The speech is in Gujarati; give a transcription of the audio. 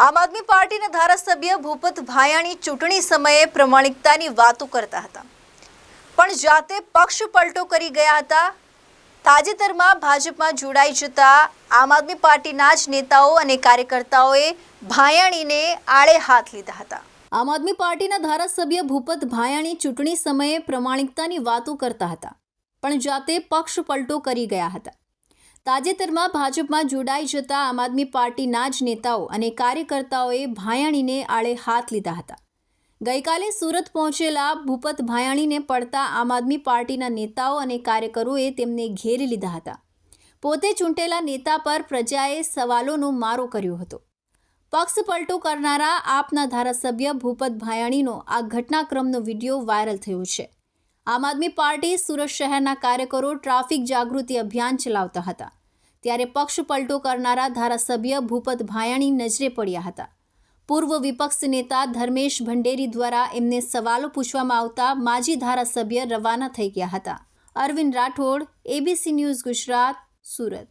આમ આદમી પાર્ટીના ધારાસભ્ય ભૂપત ભાયાણી ચૂંટણી સમયે પ્રમાણિકતાની વાતો કરતા હતા. પણ જાતે પક્ષ પલટો કરી ગયા હતા. તાજેતરમાં ભાજપમાં જોડાઈ જતા આમ આદમી પાર્ટીના જ નેતાઓ અને કાર્યકર્તાઓએ ભાયાણીને આળે હાથ લીધા હતા. આમ આદમી પાર્ટીના ધારાસભ્ય ભૂપત ભાયાણી ચૂંટણી સમયે પ્રમાણિકતાની વાતો કરતા હતા. પણ જાતે પક્ષ પલટો કરી ગયા હતા. તાજેતરમાં ભાજપમાં જોડાઈ જતા આમ આદમી પાર્ટીના જ નેતાઓ અને કાર્યકર્તાઓએ ભાયાણીને આળે હાથ લીધા હતા. ગઈકાલે સુરત પહોંચેલા ભૂપત ભાયાણીને પડતા આમ આદમી પાર્ટીના નેતાઓ અને કાર્યકરોએ તેમને ઘેરી લીધા હતા. પોતે ચૂંટેલા નેતા પર પ્રજાએ સવાલોનો મારો કર્યો હતો. પક્ષ પલટો કરનારા આપના ધારાસભ્ય ભૂપત ભાયાણીનો આ ઘટનાક્રમનો વીડિયો વાયરલ થયો છે. આમ આદમી પાર્ટી સુરત શહેરના કાર્યકરો ટ્રાફિક જાગૃતિ અભિયાન ચલાવતા હતા. ત્યારે પક્ષ પલટો કરનારા ધારાસભ્ય ભૂપત ભાયાણી નજરે પડ્યા હતા. પૂર્વ વિપક્ષ નેતા ધર્મેશ ભંડેરી દ્વારા એમને સવાલો પૂછવામાં આવતા માજી ધારાસભ્ય રવાના થઈ ગયા હતા. Arvind Rathod ABC news Gujarat, Surat.